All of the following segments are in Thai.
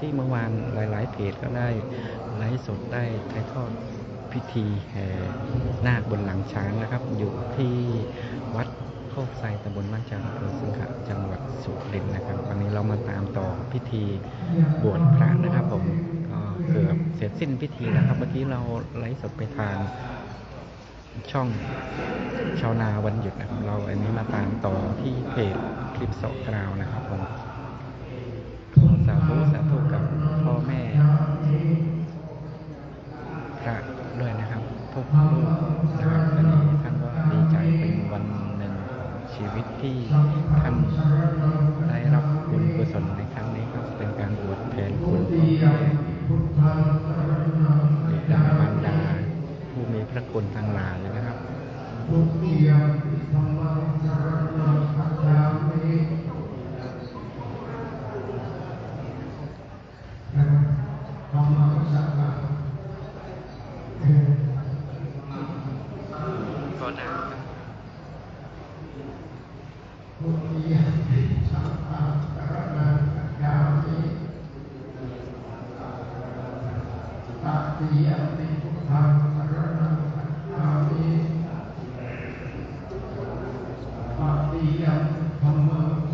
ที่เมื่อวานหลายๆเพจก็ได้ไลฟ์สดได้ถ่ายทอดพิธีแห่นาคบนหลังช้างนะครับ อยู่ที่วัดโคกไซตำบลบ้านจางอำเภอสังขะจังหวัดสุรินทร์นะครับ วันนี้เรามาตามต่อพิธีบวชพระนะครับผมก็เกือบเสร็จสิ้นพิธีนะครับเมื่อกี้เราไลฟ์สดไปทางช่องชาวนาวันหยุดนะครับ เราอันนี้มาตามต่อที่เพจคลิปสกราวนะครับผม วิตที่ท่านได้รับบุญกุศลในครั้งนี้ครับเป็นการบวชแทนคุณบิดามารดาผู้มีพระคุณทางหลายนะครับ 一样，他们。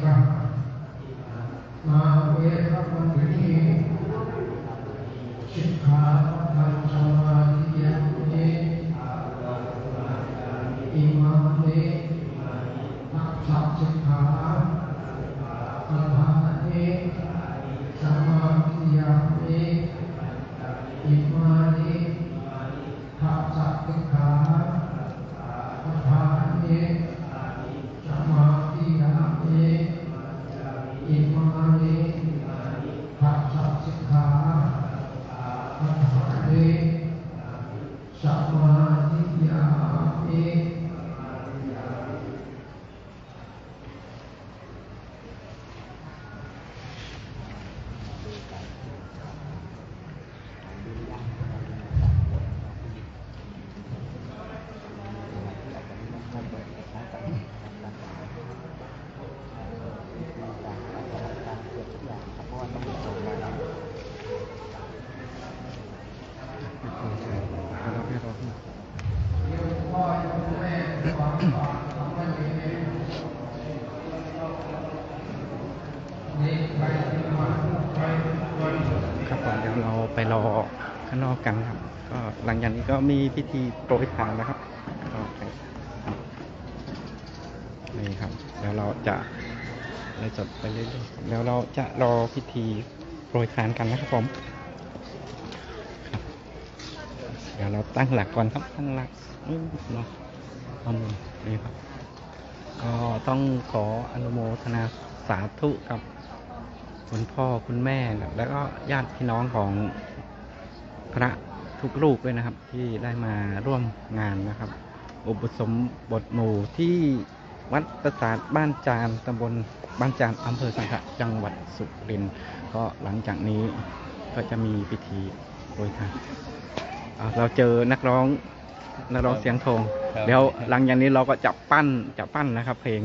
from อกกันครับ ก็หลังจากนี้ก็มีพิธีโปรยทานนะครับก็ไปคนี่ครับเดี๋ยวเราจะไล่สดไปเรื่อยๆครับเดี๋ยวเราจะรอพิธีโปรยทานกันนะครับผมเดี๋ยวเราตั้งหลักก่อนครับตั้งหลักเนาะเอามือนี่ครับ ก็ต้องขออนุโมทนาสาธุกับคุณพ่อคุณแม่ แล้วก็ญาติพี่น้องของ พระทุกรูปด้วยนะครับ ที่ได้มาร่วมงานนะครับ อุปสมบทหมู่ที่วัดประสาทบ้านจานตำบลบ้านจานอำเภอสังขะจังหวัดสุรินทร์ก็หลังจากนี้ก็จะมีพิธีโปรยทานอ่าเราเจอนักร้องนักร้องเสียงทองครับเดี๋ยวหลังจากนี้เราก็จะปั้นจะปั้นนะครับ เพลง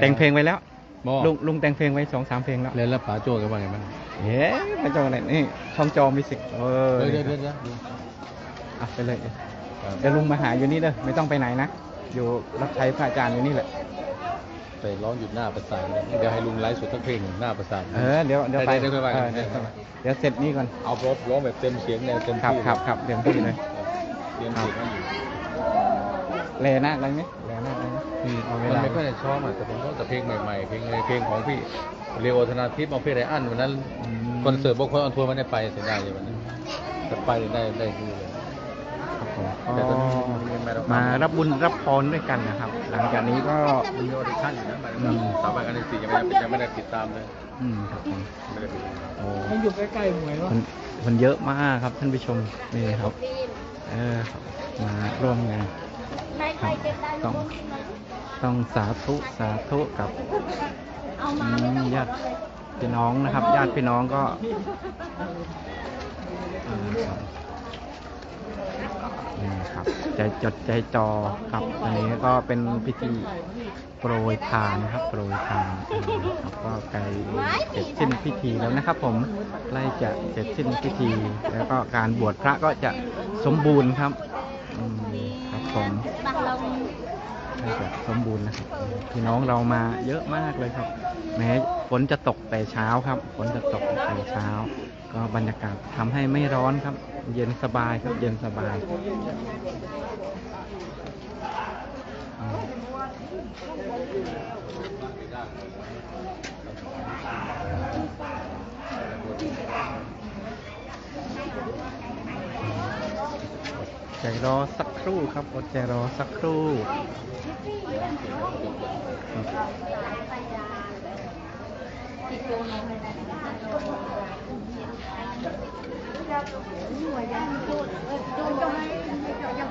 แต่งเพลงไว้แล้วหม้อ ลุงลุงแต่งเพลงไว้สองสามเพลงแล้วเล่นแล้วป๋าโจ้กันว่าไงบ้างเอ๊ะมาจอไหนนี่ช่องจอมิสิกเออเดี๋ยวเดี๋ยวเดี๋ยวเดี๋ยวอะไปเลยครับเดี๋ยวลุงมาหาอยู่นี่เด้อไม่ต้องไปไหนนะอยู่รับใช้พระอาจารย์อยู่นี่แหละไปร้องอยู่หน้าประสาทเลยเดี๋ยวให้ลุงไลฟ์สดสักเพลงหนึ่งหน้าประสาทเออเดี๋ยวเดี๋ยวไปเดี๋ยวค่อยว่ากันเออเดี๋ยวค่อยว่าเดี๋ยวเสร็จนี่ก่อนเอาร้องร้องแบบเต็มเสียงเนี่ยเต็มครับที่ครับครับเดี๋ยวพี่เลยเตรียมเสียงให้อยู่แลหน้าอะไรไหมแลหน้า เอาเวมันลาไม่ค่อยได้ชอบอะแต่ผมก็แต่เพลงใหม่ๆเพลงอะไรเพลงของพี่เรโอธนาทิพย์เอาเพลงไรอันวันนั้นคอนเสิร์ตบกคนออนทัวร์มันได้ไปเสียดายอยู่วันนั้นแต่ไปได้ได้ดูเลย ครับผมแต่ตอนนี้ก็ยังไม่ได้มารับบุญรับพรด้วยกันนะครับ หลังจากนี้ก็มันมีออดิชั่นอยู่นะบัดอืนี้มสาวใบกันในสี่ยังไม่ได้ยังไม่ได้ติดตามเลยอืมครับผมไม่ได้ไปดูโอ้มันอยู่ใกล้ๆหวยคนคนเยอะมากครับท่านผู้ชมนี่ครับ เออครับมาร่วมงาน ครับต้อง ต้องสาธุสาธุกับญาติพี่น้องนะครับ ญาติพี่น้องก็เออครับนี่ครับใจจดใจจอครับอันนี้ก็เป็นพิธีโปรยทานนะครับ โปรยทานครับก็ใกล้เสร็จสิ้นพิธีแล้วนะครับ ผมใกล้จะเสร็จสิ้นพิธี แล้วก็การบวชพระก็จะสมบูรณ์ครับอืมครับผม แบบสมบูรณ์นะครับพี่น้องเรามาเยอะมากเลยครับ แม้ฝนจะตกแต่เช้าครับฝนจะตกแต่เช้า ก็บรรยากาศทำให้ไม่ร้อนครับ เย็นสบายครับเย็นสบาย ใจรอสักครู่ครับอดใจรอสักครู่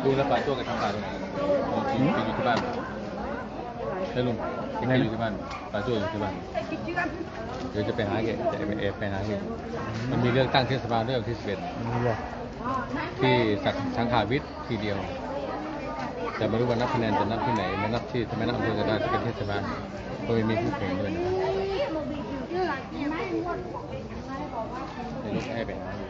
ดูแล้วป่าโจ้กันทำกาตรงไหนอยู่ที่บ้านใช่ลุงแกอยู่ที่บ้านป่าโจ้อยู่ที่บ้านเดี๋ยวจะไปหาแกจะไปเอไปหาแกมันมีเรื่องตั้งเทศบาลเรื่องที่สิบเอ็ด ที่สักสังขาวิทย์ทีเดียว แต่ไม่รู้ว่านับคะแนนจะนับที่ไหนมานับที่ทำไมนับอำเภอก็ได้ที่เป็นเทศบาลก็ไม่มีผู้แข่งด้วยนะครับในรถให้ไปหาอยู่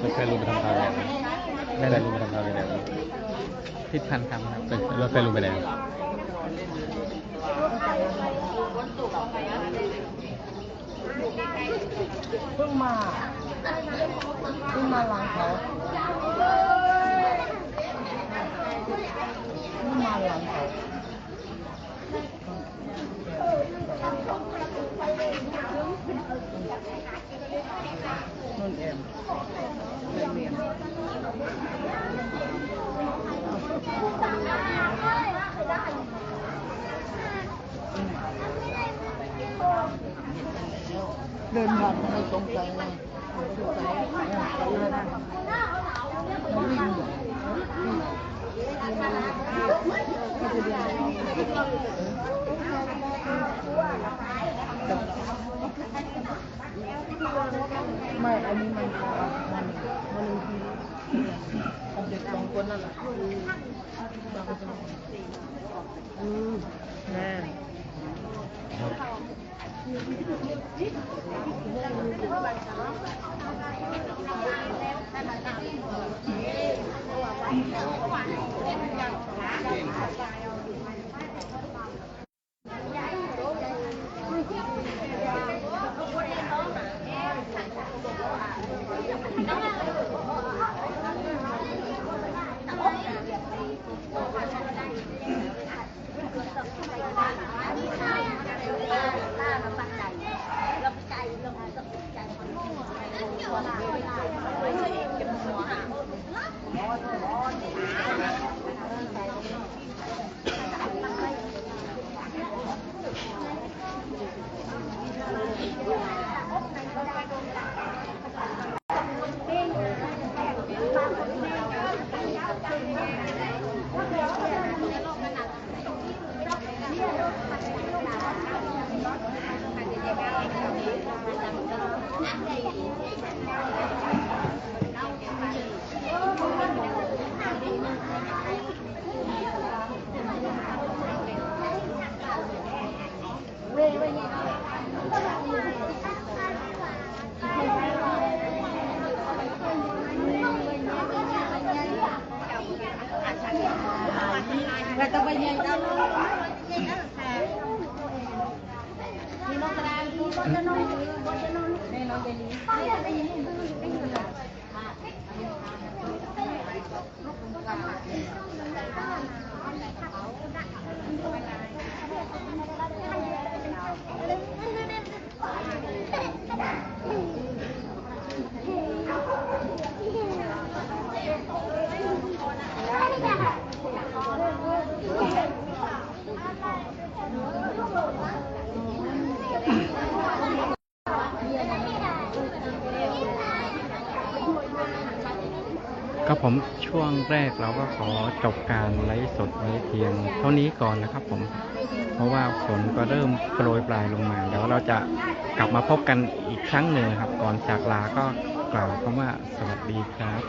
ล้วแฟนลุงไปทำทางไหนได้แฟเลยลุงไปทำทางไหนทิศทันคำครับแล้วแฟนลุงไปไหนเพิ่งมาเพิ่งมาหลังเขาเพิ่งมาหลังเขานุ่นเอ็มเป็นเมียน เดินผ่านไม่สงสัยเลยสงสัย เดิ ครับผมช่วงแรกเราก็ขอจบการไลฟ์สดไว้เพียงเท่านี้ก่อนนะครับผม เพราะว่าฝนก็เริ่มโปรยปลายลงมา เดี๋ยวเราจะกลับมาพบกันอีกครั้งหนึ่งครับ ก่อนจากลาก็กล่าวคำว่าสวัสดีครับ